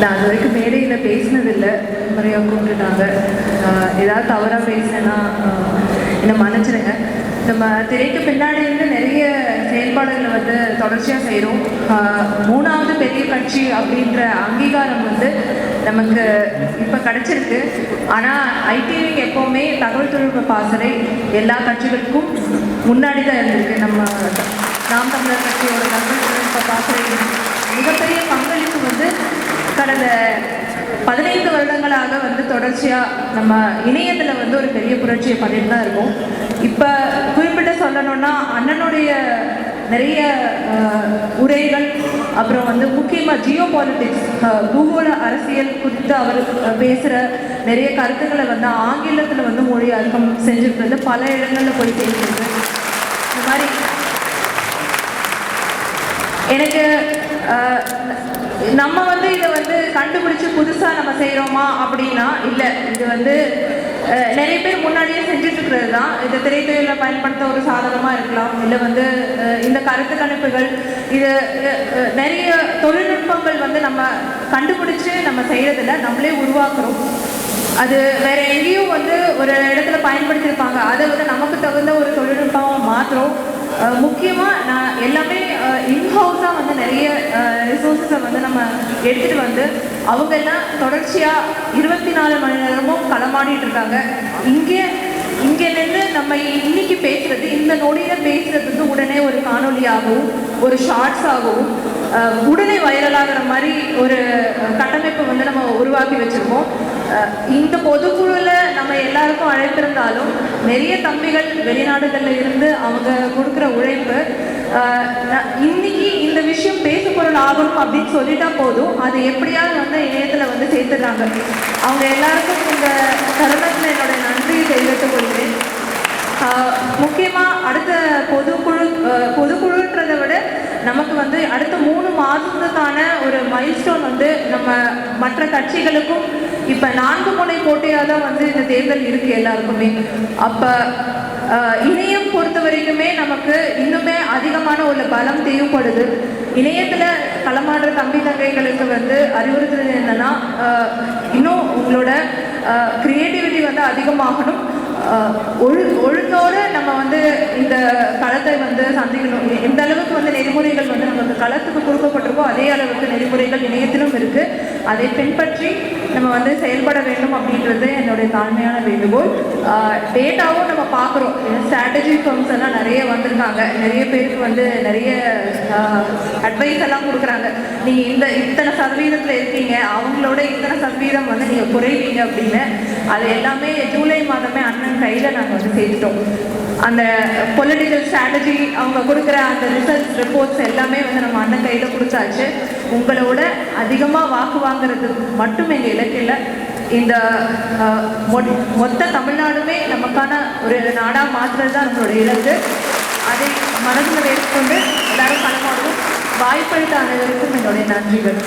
நான் அது வரைக்கும் மேடையில் பேசினதில்லை. முறையாக கூப்பிட்டுட்டாங்க. ஏதாவது தவறாக பேசினேன்னா என்னை மன்னிச்சிடுங்க. நம்ம திரைக்கு பின்னாடி இருந்து நிறைய செயல்பாடுகளை வந்து தொடர்ச்சியாக செய்கிறோம் மூணாவது பெரிய கட்சி அப்படின்ற அங்கீகாரம் வந்து நமக்கு இப்போ கிடச்சிருக்கு. ஆனால் ஐடிவி எப்போவுமே தகவல் தொழில்நுட்ப பாசறை எல்லா கட்சிகளுக்கும் முன்னாடி தான் இருந்திருக்கு. நம்ம நாம் தமிழர் கட்சியோட தகவல் தொழில்நுட்ப பாசறை. மிகப்பெரிய கடந்த பதினைந்து வருடங்களாக வந்து தொடர்ச்சியாக நம்ம இணையத்தில் வந்து ஒரு பெரிய புரட்சியை பண்ணிட்டு தான் இருக்கோம். இப்போ குறிப்பிட்ட சொல்லணும்னா அண்ணனுடைய நிறைய உரைகள் அப்புறம் வந்து முக்கியமாக ஜியோ பாலிட்டிக்ஸ் பூகோள அரசியல் குறித்து அவர் பேசுகிற நிறைய கருத்துக்களை வந்து ஆங்கிலத்தில் வந்து மொழி மொழியாக்கம் செஞ்சுருக்கிறது பல இடங்களில் போய் சேர்ந்துருக்கு இந்த மாதிரி எனக்கு நம்ம வந்து இதை வந்து கண்டுபிடிச்சு புதுசாக நம்ம செய்கிறோமா அப்படின்னா இல்லை. இது வந்து நிறைய பேர் முன்னாடியே செஞ்சுட்டு இருக்கிறது தான் இந்த திரைத்துறையில் பயன்படுத்த ஒரு சாதனமாக இருக்கலாம். இல்லை வந்து இந்த கருத்து கணிப்புகள் இது நிறைய தொழில்நுட்பங்கள் வந்து நம்ம கண்டுபிடிச்சு நம்ம செய்கிறதில்ல நம்மளே உருவாக்குறோம். அது வேற எங்கேயும் வந்து ஒரு இடத்துல பயன்படுத்தியிருப்பாங்க. அதை வந்து நமக்கு தகுந்த ஒரு தொழில்நுட்பம் மாற்றுறோம் முக்கியமாக நான் எல்லாமே இன்ஹவுஸாக வந்து நிறைய ரிசோர்ஸஸை வந்து நம்ம எடுத்துகிட்டு வந்து அவங்க எல்லாம் தொடர்ச்சியாக இருபத்தி நாலு மணி நேரமும் களமாடிட்டு இருக்காங்க. இங்கே இங்கே நின்று நம்ம இன்னைக்கு பேசுறது இந்த நொடியில் பேசுறது உடனே ஒரு காணொலியாகவும் ஒரு ஷார்ட்ஸாகவும் உடனே வைரலாக மாதிரி ஒரு கட்டமைப்பை வந்து நம்ம உருவாக்கி வச்சிருக்கோம். இந்த பொதுக்குழுவில் நம்ம எல்லாருக்கும் அழைத்திருந்தாலும் நிறைய தம்பிகள் வெளிநாடுகளில் இருந்து அவங்க கொடுக்குற உழைப்பு இன்னைக்கு இந்த விஷயம் பேசு பொருள் ஆகணும் அப்படின்னு சொல்லிட்டா போதும். அது எப்படியாவது வந்து இணையத்தில் வந்து சேர்த்துடுறாங்க. அவங்க எல்லாருக்கும் இந்த தருணத்தில் என்னுடைய நன்றியை தெரிவித்துக் கொள்கிறேன். முக்கியமாக அடுத்த பொதுக்குழு பொதுக்குழுன்றதை விட நமக்கு வந்து அடுத்த மூணு மாதத்துக்கான ஒரு மைல்ஸ்டோன் வந்து நம்ம மற்ற கட்சிகளுக்கும் இப்போ நான்கு முனை போட்டியாக தான் வந்து இந்த தேர்தல் இருக்குது எல்லாருக்குமே. அப்போ இணையம் பொறுத்த வரைக்குமே நமக்கு இன்னுமே அதிகமான ஒரு பலம் தேவைப்படுது. இணையத்தில் களமாடுற தம்பி தங்கைகளுக்கு வந்து அறிவுறுத்துறது என்னன்னா இன்னும் உங்களோட க்ரியேட்டிவிட்டி வந்து அதிகமாகணும். ஒழு ஒழுங்கோடு நம்ம வந்து இந்த களத்தை வந்து சந்திக்கணும். எந்த அளவுக்கு வந்து நெறிமுறைகள் வந்து நமக்கு களத்துக்கு கொடுக்கப்பட்டிருக்கோ அதே அளவுக்கு நெறிமுறைகள் இணையத்திலும் இருக்குது அதை பின்பற்றி நம்ம வந்து செயல்பட வேண்டும் அப்படின்றது என்னுடைய தாழ்மையான வேண்டுகோள். டேட்டாவும் நம்ம பார்க்குறோம். ஸ்ட்ராட்டஜி ஃபர்ம்ஸ் எல்லாம் நிறைய வந்திருக்காங்க. நிறைய பேருக்கு வந்து நிறைய அட்வைஸ் எல்லாம் கொடுக்குறாங்க. நீங்கள் இந்த இத்தனை சதவீதத்தில் இருக்கீங்க. அவங்களோட இத்தனை சதவீதம் வந்து நீங்கள் குறைவீங்க அப்படின்னு. அது எல்லாமே ஜூலை மாதமே அண்ணன் கையில் நாங்கள் வந்து சேர்த்துட்டோம். அந்த பொலிட்டிக்கல் ஸ்ட்ராட்டஜி அவங்க கொடுக்குற அந்த ரிசல்ட்ஸ் ரிப்போர்ட்ஸ் எல்லாமே வந்து நம்ம அண்ணன் கையில் கொடுத்தாச்சு. உங்களோட அதிகமாக வாக்கு வாங்குறது மட்டும் எங்கள் இலக்கில் இந்த மொ- மொத்த தமிழ்நாடுமே நமக்கான ஒரு நாடாக மாற்றுறது தான் நம்மளோட இலக்கு. அதை மனதில் வைத்துக்கொண்டு எல்லாரும் பணமாகவும் வாய்ப்பளித்த அனைவருக்கும் என்னுடைய நன்றிகள்.